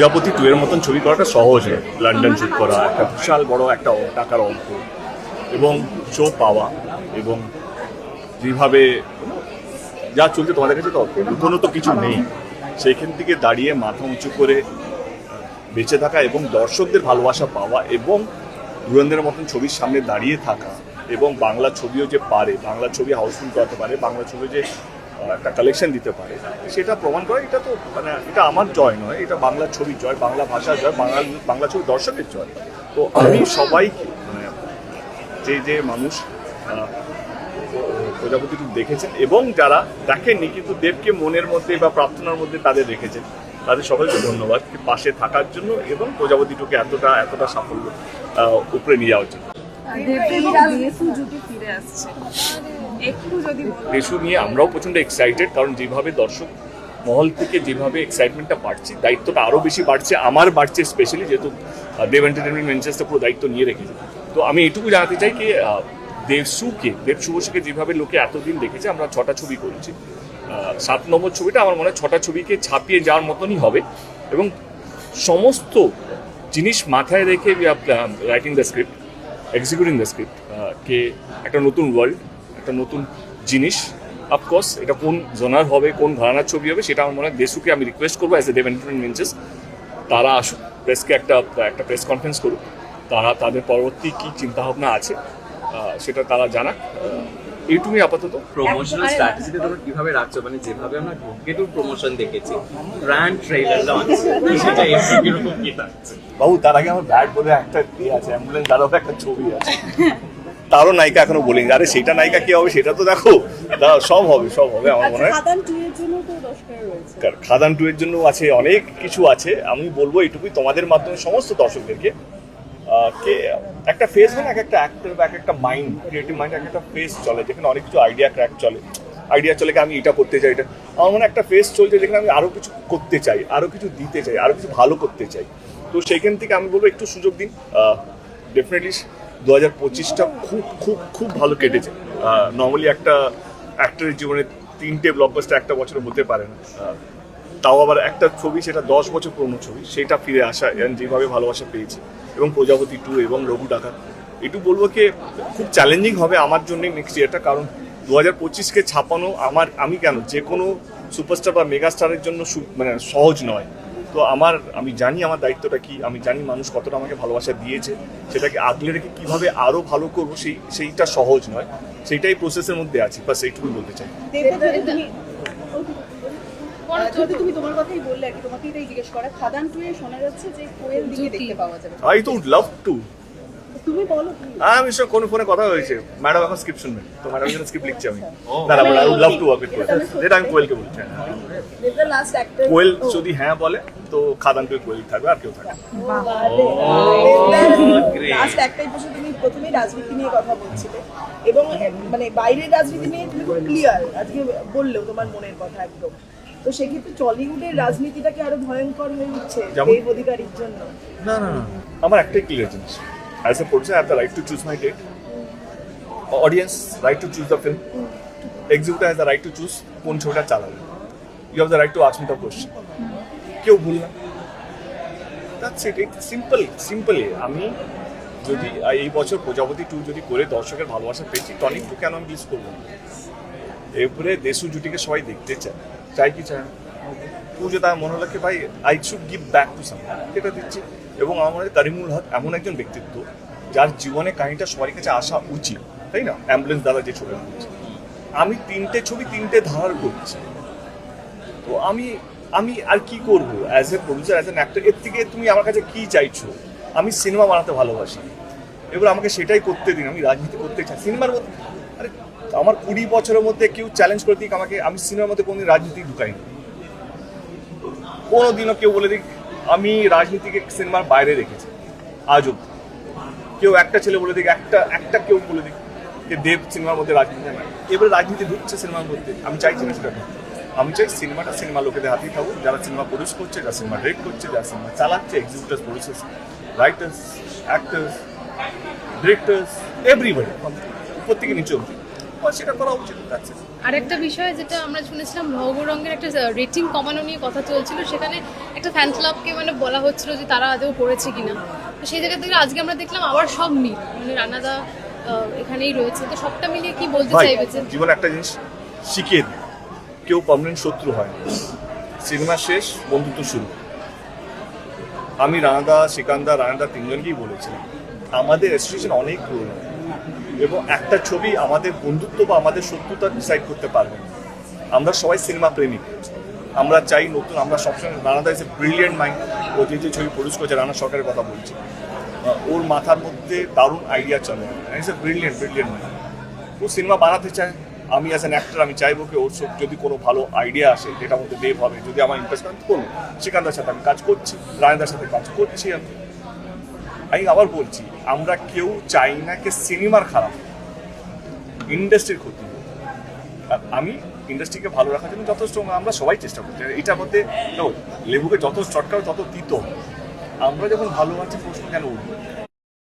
প্রজাপতি টু এর মতন ছবি করাটা সহজ নয়। লন্ডন শুট করা, একটা বিশাল বড়, একটা টাকার অঙ্ক এবং শো পাওয়া এবং যেভাবে যা চলছে তোমাদের কাছে তো নতুন তো কিছু নেই। সেইখান থেকে দাঁড়িয়ে মাথা উঁচু করে বেঁচে থাকা এবং দর্শকদের ভালোবাসা পাওয়া এবং ধুরন্ধরের মতন ছবির সামনে দাঁড়িয়ে থাকা এবং বাংলা ছবিও যে পারে, বাংলা ছবি হাউসফুল করাতে পারে, বাংলা ছবি যে একটা কালেকশন দিতে পারে। সেটা প্রমাণ করে এটা তো মানে এটা আমার জয় নয় এটা বাংলা ছবি জয় বাংলা ভাষার জয় বাংলা বাংলা ছবি দর্শকের জয়। তো আমি সবাই মানে যে যে মানুষ প্রজাপতি টু দেখেছেন এবং যারা দেখেননি কিন্তু দেবকে মনের মধ্যে বা প্রার্থনার মধ্যে তাদের রেখেছেন তাদের সকলকে ধন্যবাদ পাশে থাকার জন্য এবং প্রজাপতি টুকে এতটা এতটা সাফল্য উপরে নিয়ে যাওয়ার জন্য। দেশু। নিয়ে আমরাও প্রচণ্ড এক্সাইটেড কারণ যেভাবে দর্শক মহল থেকে যেভাবে এক্সাইটমেন্টটা বাড়ছে, দায়িত্বটা আরও বেশি বাড়ছে, আমার বাড়ছে স্পেশালি যেহেতু দেব এন্টারটেনমেন্ট ভেঞ্চার্সটা পুরো দায়িত্ব নিয়ে রেখেছে তো আমি এটুকু জানাতে চাই কি দেবসুকে দেব শুভসুকে যেভাবে লোকে এতদিন দেখেছে, আমরা ছটা ছবি করেছি সাত নম্বর ছবিটা আমার মনে হয় ছটা ছবিকে ছাপিয়ে যাওয়ার মতনই হবে এবং সমস্ত জিনিস মাথায় রেখে writing the script executing the script কে একটা নতুন ওয়ার্ল্ড একটা নতুন জিনিস অফকোর্স এটা কোন জোনার হবে কোন ঘরানার ছবি হবে সেটা আমার মনে হয় দেশুকে আমি রিকোয়েস্ট করব অ্যাজ এ ডেভ এন্টারটেনমেন্টস তারা আসুক প্রেসকে একটা একটা প্রেস কনফারেন্স করুক। তারা তাদের পরবর্তী কী চিন্তাভাবনা আছে সেটা তারা জানাক। এইটুকুই আপাতত। প্রমোশনাল স্ট্র্যাটেজিটা তোমরা কীভাবে রাখছো মানে যেভাবে আমরা ধূমকেতুর প্রমোশন দেখেছি ব্র্যান্ড ট্রেলার লঞ্চ সেটা এমনি কীরকম কি থাকছে? বাবু তার আগে আমার ব্যাট বলে একটা ইয়ে আছে অ্যাম্বুলেন্স তারও একটা ছবি আছে। তারও নায়িকা এখনও বলিনি আরে সেটা নায়িকা কি হবে সেটা তো দেখো। সব হবে সব হবে আমার মনে হয়। খাদান টু এর জন্য আছে অনেক কিছু আছে। আমি বলব এইটুকুই তোমাদের মাধ্যমে সমস্ত দর্শকদেরকে। কে একটা ফেস মানে এক একটা অ্যাক্টর বা এক একটা মাইন্ড ক্রিয়েটিভ মাইন্ড এক একটা ফেস চলে। যেখানে অনেক কিছু আইডিয়া ক্র্যাক চলে। আইডিয়া চলে কি আমি এটা করতে চাই এটা আমার মনে একটা ফেস চলছে যেখানে আমি আরও কিছু করতে চাই আরও কিছু দিতে চাই আরও কিছু ভালো করতে চাই। তো সেইখান থেকে আমি বলব একটু সুযোগ দিন। ডেফিনেটলি দু হাজার পঁচিশটা খুব খুব খুব ভালো কেটেছে। নর্মালি একটা অ্যাক্টরের জীবনে তিনটে ব্লকবাস্টার একটা বছরে হতে পারে না। তাও আবার একটা ছবি, সেটা দশ বছর পুরনো ছবি, সেটা ফিরে আসা যেভাবে ভালোবাসা পেয়েছে, এবং প্রজাপতি টু এবং রঘু ডাকা একটু বলব কি, খুব চ্যালেঞ্জিং হবে আমার জন্য নেক্সট ইয়ারটা কারণ দু হাজার পঁচিশকে ছাপানো আমার, আমি কেন? যে কোনো সুপারস্টার বা মেগাস্টারের জন্য মানে সহজ নয়। তো আমার আমি জানি আমার দায়িত্বটা কি আমি জানি মানুষ কতটা আমাকে ভালোবাসা দিয়েছে সেটাকে আগলে রেখে কীভাবে আরও ভালো করব সেই সেইটা সহজ নয় সেইটাই প্রসেসের মধ্যে আছি বা সেইটুকুই বলতে চাই। I যদি love যদি তুমি বলো আমি সব কোনো ফোনে কথা হয়েছে ম্যাডাম এখন স্ক্রিপ্ট শুনবেন তো ম্যাডাম জন্য স্ক্রিপ্ট লিখছি আমি দাঁড়া I would love to work with Koel যেটা আমি কোয়েলকে বলছি হ্যাঁ। দেবদা লাস্ট অ্যাক্টর কোয়েল যদি হ্যাঁ বলে তো খাদান টু কোয়েল থাকবে আর কেউ থাকবে লাস্ট একটাই প্রশ্ন তুমি প্রথমেই রাজনীতি নিয়ে কথা বলছিলে এবং মানে বাইরের রাজনীতি নিয়ে তুমি খুব ক্লিয়ার আজকে বললেও তোমার মনের কথা একদম তো সেক্ষেত্রে টলিউডের রাজনীতিটাকে আরও ভয়ঙ্কর হয়ে উঠছে? দেব অধিকারীর জন্য না না না আমার একটাই ক্লিয়ার জিনিস as a producer have the right to choose my date audience right to choose the film executive has the right to choose কোন ছবিটা চালাবে you have the right to ask me the question কেউ ভুল না that's it simple simple আমি যদি, এই বছর প্রজাপতি টু যদি করে দর্শকের ভালোবাসা পেয়েছি টনিক টু কেন আমি মিস করব? এরপরে দেশু জুটিকে সবাই দেখতে চায়। চাই কি চায়? পুজো তার মনে হলো কি, ভাই I should give back to some এটা দিচ্ছি। এবং আমার মনে হয় তারিমুল হক এমন একজন ব্যক্তিত্ব যার জীবনে কাহিনীটা সবার কাছে আসা উচিত, তাই না? অ্যাম্বুলেন্স দ্বারা যে ছবি আমি তিনটে ছবি তিনটে ধার করছি। তো আমি আমি আর কি করব? As a producer as an actor এর থেকে তুমি আমার কাছে কি চাইছো? আমি সিনেমা বানাতে ভালোবাসি। এবার আমাকে সেটাই করতে দিন, আমি রাজনীতি করতে চাই। সিনেমার মধ্যে, আরে, আমার কুড়ি বছরের মধ্যে কেউ চ্যালেঞ্জ করে দিক আমাকে, আমি সিনেমার মধ্যে কোনোদিন রাজনীতি ঢুকাইনি। কোনোদিনও কেউ বলে দিক, আমি রাজনীতিকে সিনেমার বাইরে রেখেছি, আজ অব্দি কেউ একটা ছেলে বলে দিক, একটা একটা কেউ বলে দিক যে দেব সিনেমার মধ্যে রাজনীতি নাই এবারে রাজনীতি ঢুকছে সিনেমার মধ্যে, আমি চাইছি না সেটা। আমি চাই সিনেমাটা সিনেমা লোকেদের হাতেই থাকুক, যারা সিনেমা প্রডিউস করছে, যারা সিনেমা ডিরেক্ট করছে, যারা সিনেমা চালাচ্ছে executors producers writers actors directors everybody থেকে নিচে আর সেটা করা উচিত. আর একটা বিষয় যেটা আমরা শুনেছিলাম ভগরঙ্গের একটা রেটিং কমানো নিয়ে কথা চলছিল সেখানে একটা ফ্যান ক্লাবকে মানে বলা হচ্ছিল যে তারা আদৌ পড়েছে কিনা। তো সেই জায়গা থেকে আজকে আমরা দেখলাম আবার সব মিল মানে রানাদা এখানেই রয়েছে। তো সবটা মিলিয়ে কি বলতে চাইবে জীবনে একটা জিনিস শিখিয়ে দিই কেউ পার্মানেন্ট শত্রু হয় সিনেমা শেষ বন্ধুত্ব শুরু। আমি রানাদা শ্রীকান্দা রানাদা তিনজনকেই বলেছিলাম। আমাদের অ্যাসোসিয়েশন অনেক পুরনো। এবং একটা ছবি আমাদের বন্ধুত্ব বা আমাদের শত্রুতা ডিসাইড করতে পারবে না। আমরা সবাই সিনেমা প্রেমিক। আমরা চাই নতুন, আমরা সবসময় রানাদা ইস এ ব্রিলিয়েন্ট মাইন্ড ও যে যে ছবি প্রডিউস করেছে রানা সরকারের কথা বলছি। ওর মাথার মধ্যে দারুণ আইডিয়া চলে। Is a brilliant brilliant mind O cinema বানাতে চায়। আমি অ্যাজ অ্যান অ্যাক্টর আমি চাইব কি ওর সব যদি কোনো ভালো আইডিয়া আসে যেটা মধ্যে দেব হবে, যদি আমার ইনভেস্টমেন্ট করব সেখানটার সাথে আমি কাজ করছি রায়দার সাথে কাজ করছি আমি। আমি আবার বলছি, আমরা কেউ চাই না কে সিনেমার খারাপ ইন্ডাস্ট্রির ক্ষতি আর আমি ইন্ডাস্ট্রিকে ভালো রাখার জন্য যথেষ্ট আমরা সবাই চেষ্টা করছি। এটা মধ্যে লেবুকে যত চটকাও তত তিত। আমরা যখন ভালো আছি, প্রশ্ন কেন উঠবে?